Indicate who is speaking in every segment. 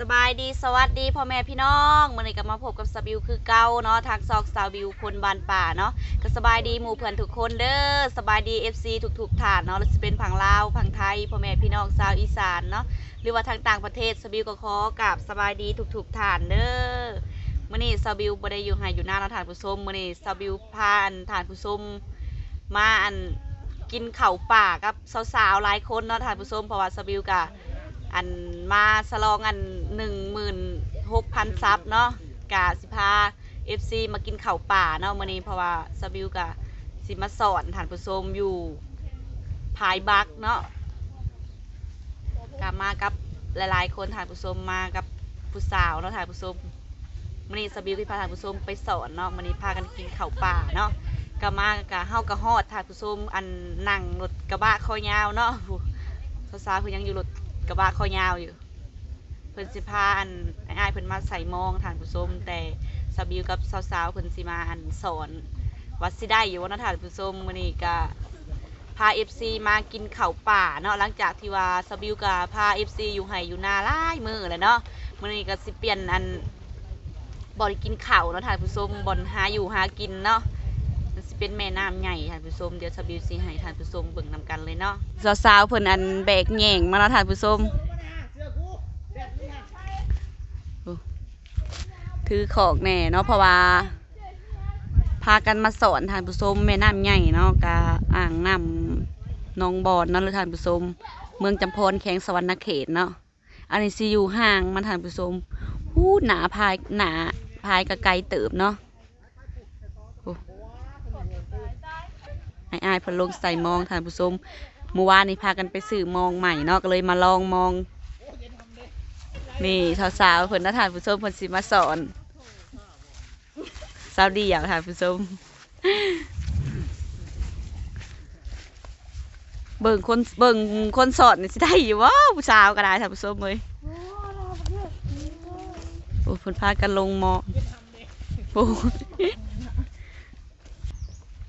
Speaker 1: สบายดีสวัสดีพ่อแม่พี่น้องมื่อนี้ก็มาพบกับสบิวคือเก่าเนาะทางซอกสาวบิวคนบานป่าเนาะก็สบายดีหมู่เพื่อนทุกคนเด้อสบายดี FC ทุกๆฐานเนาะจะเป็นผังลาวผังไทยพ่อแม่พี่น้องชาวอีสานเนาะหรือว่าทางต่างประเทศสบิวก็ขอกับสบายดีทุกๆฐานเด้อมื่อนี้สบิวบ่ได้อยู่ให้อยู่หน้าฐานผู้ชมมื่อนี้สบิวพาอันฐานผู้ชมมาอันกินเข้าป่ากับสาวๆหลายคนเนาะฐานผู้ชมเพราะว่าสบิวกะอันมาสลองอัน หนึ่งหมื่นหกพันซับเนาะกะสิพาเอฟซีมากินข้าวป่าเนาะมื้อนี้เพราะว่าสบิวกะสิมาสอนฐานผู้ชมอยู่ภายบักเนาะกะมากับหลายๆ คนฐานผู้ชมมากับผู้สาวเนาะฐานผู้ชมมื้อนี้สบิวที่พาฐานผู้ชมไปสอนเนาะมื้อนี้พากันกินข้าวป่าเนาะกะมากะเฮากะฮอดฐานผู้ชมอันนั่งรถกระบะคอยาวเนาะสาวๆเพิ่นยังอยู่รถกระบะคอยาวอยู่ เพิ่นสิพาอันไอ้ายๆเพิ่นมาใส่มองทานผู้ชมแต่สบิวกับสาวๆเพิ่นสิมาอันสอนวัดสิได้อยู่ว่านาะทานผู้ชมมื้อนี้ก็พา FC มากินข้าวป่าเนาะหลังจากที่ว่าสบิวก็พา FC อยู่ไห้อยู่นาหลายมื้อแล้วเนาะมื้อนี้ก็สิเปลี่ยนอันบ่อนกินข้าวเนาะทานผู้ชมบ่อนหาอยู่หากินเนาะมันสิเป็นแม่น้ำใหญ่ทานผู้ชมเดี๋ยวสบิวสิให้ทานผู้ชมเบิ่งนำกันเลยเนาะสาวๆเพิ่นอันแบกแย่งมาเนาะทานผู้ชม ถือของแน่เนาะเพราะว่า พากันมาสอนทานผู้ชมแม่น้ำใหญ่เนาะกะอ่างน้ำนองบอนเนาะหรือทานผู้ชมเมืองจำพรแขงสวรรณเขตเนาะอันนี้ซีอยู่ห่างมาทานผู้ชมหูหนาพายหนาพายกะไกลเติบเนาะโอ้ไอ้อายๆเพนลงใส่มองทานผู้ชมเมื่อวานนี้พากันไปสื่อมองใหม่เนาะก็เลยมาลองมองนี่สาวๆเพิ่นนะทานผู้ชมเพิ่นสิมาสอน สาวดีอยากทานผู้ชมเบิ่งคนเบิ่งคนสอนนี่สิได้อยู่วะผู้สาวก็ได้ทานผู้ชมเลยโอ้เพิ่นพากันลงหมอโอ้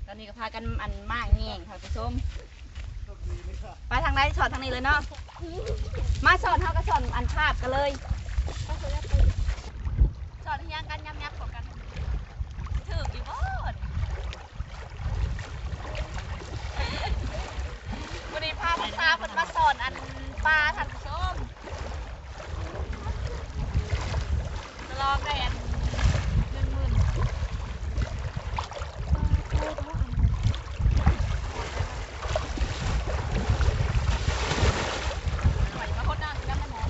Speaker 1: ตอนนี้ก็พากันอันมากแง่งค่ะผู้ชมไปทางไหนสอนทางนี้เลยเนาะมาสอนเท่ากับสอนอันภาพกันเลยสอนยังกันยำยักของกัน อกี่บดวันนี้พาพ่อตาเพิ่นมาสอนอันปลาทันผู้ส้มจะลองได้อันหนึ่งหมื่นไหวมาคนนอนกันนะหมอ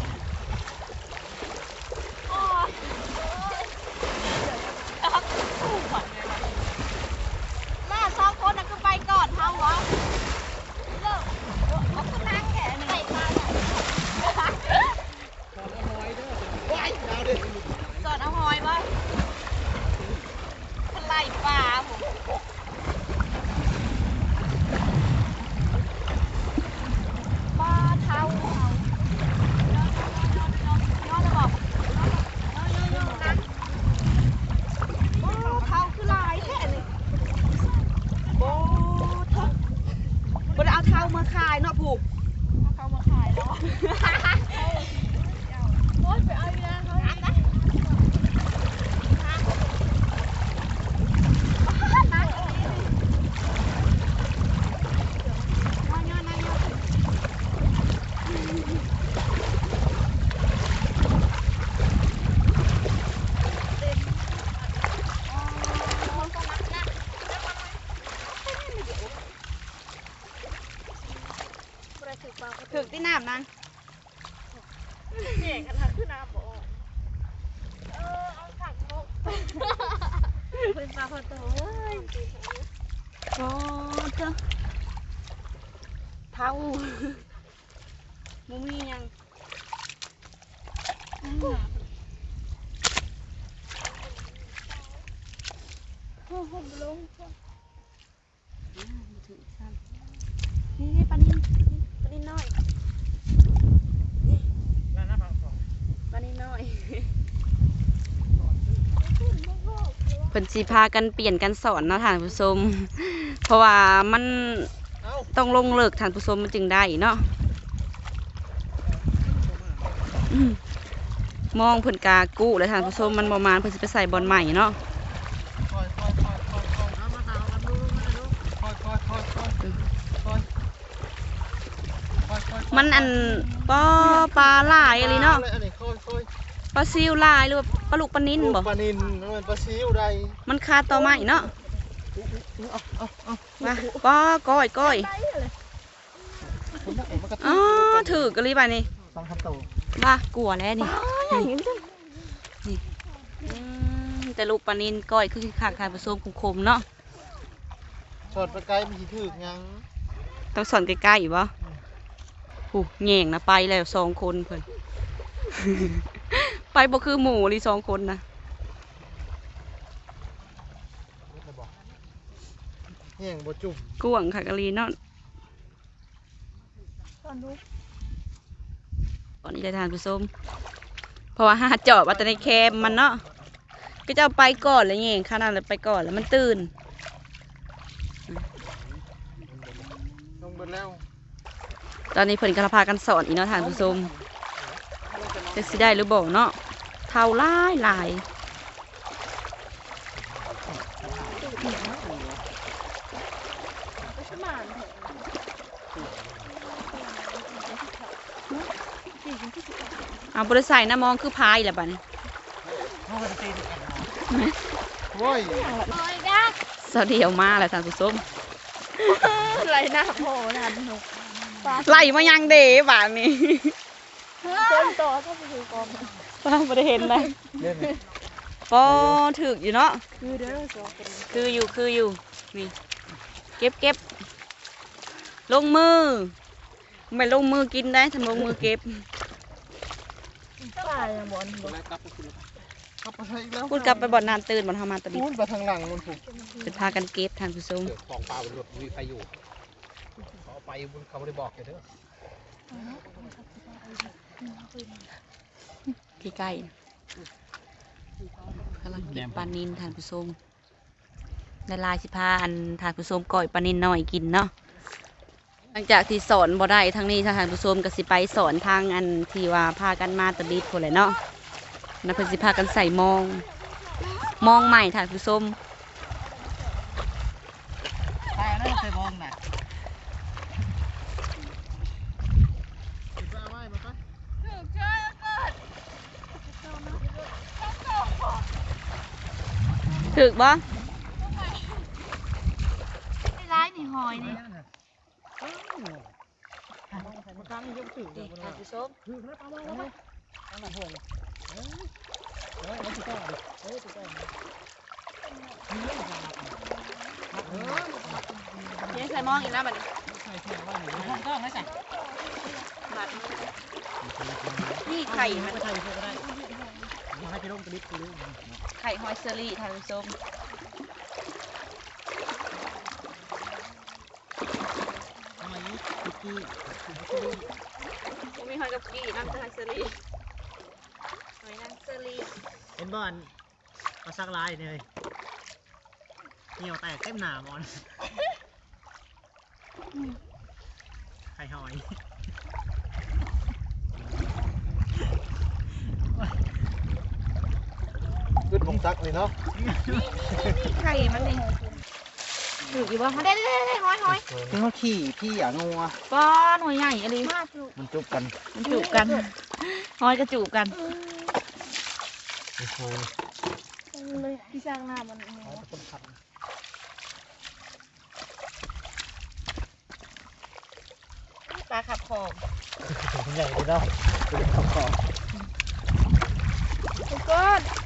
Speaker 1: แม่สองคนน่ะคือไปก่อนเฮาวะเลิกเขาคือนั่งแค่นี้มาสอนเอาหอยวะคนไล่ปลาผมปลาเท้าเอานอนแล้วบอกโอ้เท้าคือลายแค่นี้ โอ้เท่าบ่ได้เอาเท้ามาขายเนาะผูก
Speaker 2: เขามาขายแล้วโอ๊ยไปเอาอีกแล้วเขา
Speaker 1: นักนะถึกที่น้ำนะ
Speaker 2: เนี่ยกันทักขึ้นน้ำบอกเออเอาถังลง เป็นปลาพอโตเอ้ย
Speaker 1: โอ้เจ้าเท้ามุมียัง
Speaker 2: โอ้โหลง
Speaker 1: นี่นี่ปลานิ่นปลานิ่นน้อยปลานิ่นน้อย เพิ่นสิพากันเปลี่ยนกันสอนเนาะท่านผู้ชม เพราะว่ามันต้องลงเลิกท่านผู้ชมมันจึงได้เนาะมองเพิ่นกากู้แล้วท่านผู้ชมมันประมาณเพิ่นสิไปใส่บอลใหม่เนาะ
Speaker 3: มันอั
Speaker 1: นปอปลาลายอะไรเนาะปลาซิวลายหรือว่า ลาลูกปลานินบ่
Speaker 3: ปลานินมันปลาซิวใด
Speaker 1: มันคาต่อไม้เนาะ
Speaker 3: เอาเอาเอา
Speaker 1: มาปอก้อยก้อย
Speaker 3: ผมบอกมันกระ
Speaker 1: อ๋อถือกะลีบานี่
Speaker 3: สองคำโต
Speaker 1: บ้ากลัวแล้วนี่นี่นี่อืมแต่ลูกปลานินก้อยคือขากทานผสมคมๆเนาะ
Speaker 3: สอดไปไกลมันสิถึกยัง
Speaker 1: ต้องสอนใกล้ๆบ่ผู้แง่งนะไปแล้วสองคนเพิ่น ไปบ่คือหมู่เลยสองคนนะ
Speaker 3: แห้งบ่จุ่ม
Speaker 1: กวางค่ะกะลีเนาะ
Speaker 2: ตอนดู
Speaker 1: ตอนนี้จะทานผสมเพราะว่าหาเจาะว่าแต่ในแคมมันเนาะก็จะเอาไปก่อนเลยแง่งขนาดนั้นไปก่อนแล้วมันตื่น
Speaker 3: ลงไปแล้ว
Speaker 1: ตอนนี้เพิ่นกำลังพากันสอนอีกเนาะทานผู้ชมจะสิได้หรือบ่เนาะ เท่าหลายหลาย
Speaker 2: ก็สมานเถอะ
Speaker 1: เอาบริใส่น้ำมองคือพายแหละบัดนี้
Speaker 3: โอ้ย
Speaker 2: โอ้ยดัก
Speaker 1: สาวเดียวมาแล้วทานผู้ชม
Speaker 2: ไรหน้าโผล่ทันหนุกปลา
Speaker 1: ไล่มายังเดบาดนี้
Speaker 2: ต้นต่อก็ไปดูกอง
Speaker 1: ป้าบ่ได้เห็นเลยปอถึกอยู่เนาะ
Speaker 2: คือเด้อสองคน
Speaker 1: คืออยู่คืออยู่ นี่ เก็บเก็บ ลงมือ ไม่ลงมือกินได้ทำลงมือเก็บ
Speaker 2: ปลาอย่างบอลบอล
Speaker 3: กลับไปคุณกลับไปให้อีกแล้ว
Speaker 1: พูดกลับไปบ่อนนานตื่นบ่อนทำมาตอนนี้
Speaker 3: พูดไปทางหลังมันถูก
Speaker 1: เป็นพากันเก็บทานผู้ชม
Speaker 4: ของเปล่าบนรถมีใครอยู่เขาเอไปบนเขาไม่ได้บอกเลยเด้อ
Speaker 1: ใกล้ๆกำลังเก็บปลานินทานผู้ชมในลายสิพาอันทานผู้ชมก่อยปลานินหน่อยกินเนาะหลังจากที่สอนบ่ได้ทางนี้ทานผู้ชมก็สิไปสอนทางอันที่ว่าพากันมาตะลิดคนแหละเนาะนักเพิ่นสิพากันใส่มอง มองใหม่ทานผู้ชม
Speaker 3: ใช่แล้วเคยมองน่ะไปเอาไว้มาไป
Speaker 2: ถูกเจ้าเกิด
Speaker 1: ถึกบ่
Speaker 2: ไอ้ร้ายนี่หอยนี่
Speaker 3: มาตั้งยกถึงเลย
Speaker 1: ทานผู้ชม
Speaker 3: ถึงแล้วเอาไว้เอาไว้เอาหน้าห่วงเฮ้ยเฮ้ยเอาสิต่อดิเฮ้ยสิต่อดิมีเรื่องอะไรนะเออ
Speaker 1: เยังใส่มองอีกนะบัดนี้
Speaker 3: ใส่แขนไว้หน่อยห้องกล้องไว้ใส่
Speaker 1: บัดนี่ไข่มัน
Speaker 3: ไม่ใช่เพื่อก็ได้ มาให้พี่ร่มกระดิบกระดิบ
Speaker 1: ไข่หอยเซอรี่ทานผู้ชม
Speaker 3: ทำไมนี่คุกกี้
Speaker 1: มีหอยกับกี้น้ำหอยเซอรี่หอยนางเซอรี่
Speaker 3: เป็นบอลมาซักลายเลยเหนียวแตกเต็มหนามอนไข่หอย ขึ้นผมซักเลยเนาะ
Speaker 1: ไข่มันนี่ถืออยู่บ่
Speaker 2: มาได้ได้ได้หอยหอย
Speaker 3: พี่เขาขี่พี่อย่างัว
Speaker 1: ป้อหน่วยใหญ่อะไร
Speaker 2: มาก
Speaker 3: มันจุบกัน
Speaker 1: มันจูบกันหอยกระจูบกัน
Speaker 3: โอ้โห
Speaker 2: เลยที่สร้างหน้ามัน
Speaker 3: ป
Speaker 1: ลาขับคอง
Speaker 3: ใหญ่เลยเนาะป็นขอบขอบ
Speaker 2: เกิด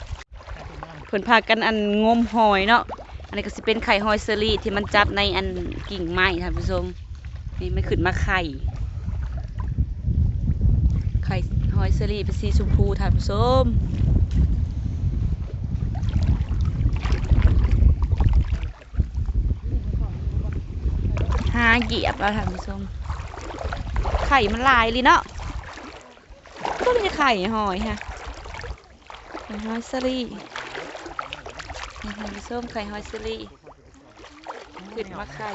Speaker 1: เพิ่นพากันอันงมหอยเนาะอันนี้ก็สิเป็นไข่หอยเซอรี่ที่มันจับในอันกิ่งไม้ท่านผู้ชมนี่ไม่ขึ้นมาไข่ไข่หอยเซอรี่เป็นสีชมพูท่านผู้ชมหาเหยียบแล้วท่านผู้ชมไข่มันลายเลยเนาะก็มีไข่หอยฮะหอยเซอรี่ ผู้ชมไข่หอยเซอรี่ขึ้นมาไข่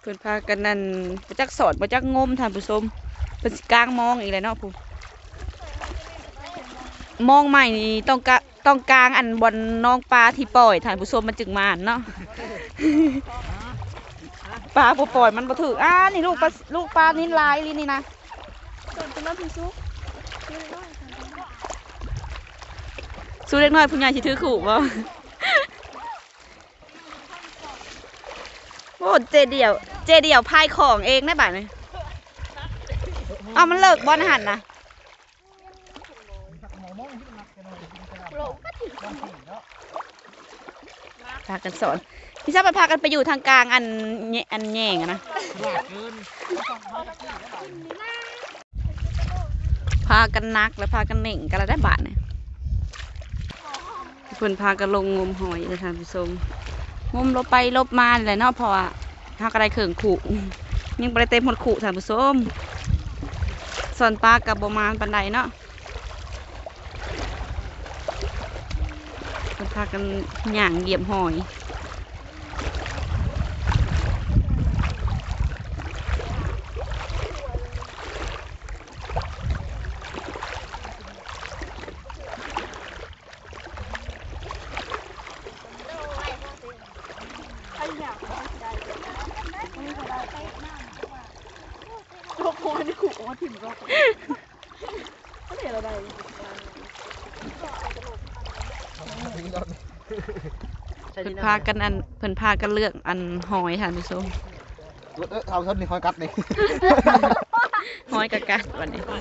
Speaker 1: เพื่อนพากันนั่นประจักสอดประจักงมท่านผู้ชมเป็นสิกลางมองอีกเลยเนาะผู้มองใหม่นี่ต้องกะต้องกลางอันบนน้องปลาที่ปล่อยท่านผู้ชมมันจึงมาเนาะปลาปล่อยมันบ่ถืออ่านี่ลูกปลาลูกปลานี่ลายลินี่นะ
Speaker 2: ส่วนตัวน้ำพี่ซุกนี่น้อย
Speaker 1: สู้เล็กน้อยผู้ใหญ่สิถือขู่บ่โอ้เจเดียว เจเดียวพายของเองได้บ่านี่เอามันเลิกบอลหันนะพากันสอน พี่ชอบไปพากันไปอยู่ทางกลางอันแยอันแย่งนะพากันนักแล้วพากันเหน่งกันแล้วได้บาทเนี่ย เพิ่นพากันลงงมหอยเลยท่านผู้ชมงมลบไปลบมาเลยเนาะพราะว่าหากอะไรเขิงขู่ยังไปเต็มหมดขู่ท่านผู้ชมส่วนปลากับบมานปันไดเนาะเพิ่นพากันหย่างเหยียบหอย
Speaker 2: ใครอยากได้ไม่ได้โลกโคนี่ขู่ ว่าถิ่มโลกเขาเรียกอะไร
Speaker 1: เพิ่นพากันอันเพิ่นพากันเลือกอันหอยท่านผู้ชม
Speaker 3: เออเอาเท่านี้คอยกัดนี่
Speaker 1: หอยกะกัดวันนี้
Speaker 3: มา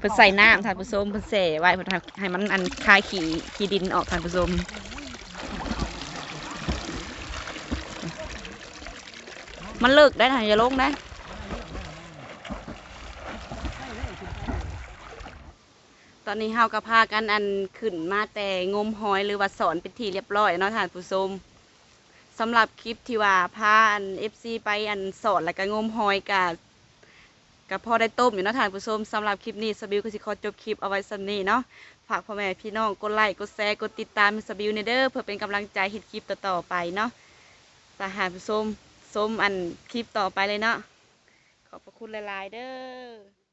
Speaker 1: เพิ่นใส่น้ำท่านผู้ชมเพิ่นเสไว้เพิ่นทำให้มันอันคายขี้ขี้ดินออกท่านผู้ชมมันเลิกได้ท่านอย่าลงได้ ตอนนี้เฮาก็พากันอันขึ้นมาแต่งมหอยหรือว่าสอนเป็นที่เรียบร้อยเนาะท่านผู้ชมสำหรับคลิปที่ว่าพาอัน FC ไปอันสอนแล้วก็งมหอยกับก็พอได้ต้มอยู่เนาะท่านผู้ชมสำหรับคลิปนี้สบิวก็สิขอจบคลิปเอาไว้สำนี้เนาะฝากพ่อแม่พี่น้องกดไลค์กดแชร์กดติดตามสบิวในเด้อเพื่อเป็นกำลังใจเฮ็ดคลิปต่อๆไปเนาะสหายผู้ชมชมอันคลิปต่อไปเลยเนาะขอบพระคุณหลายๆเด้อ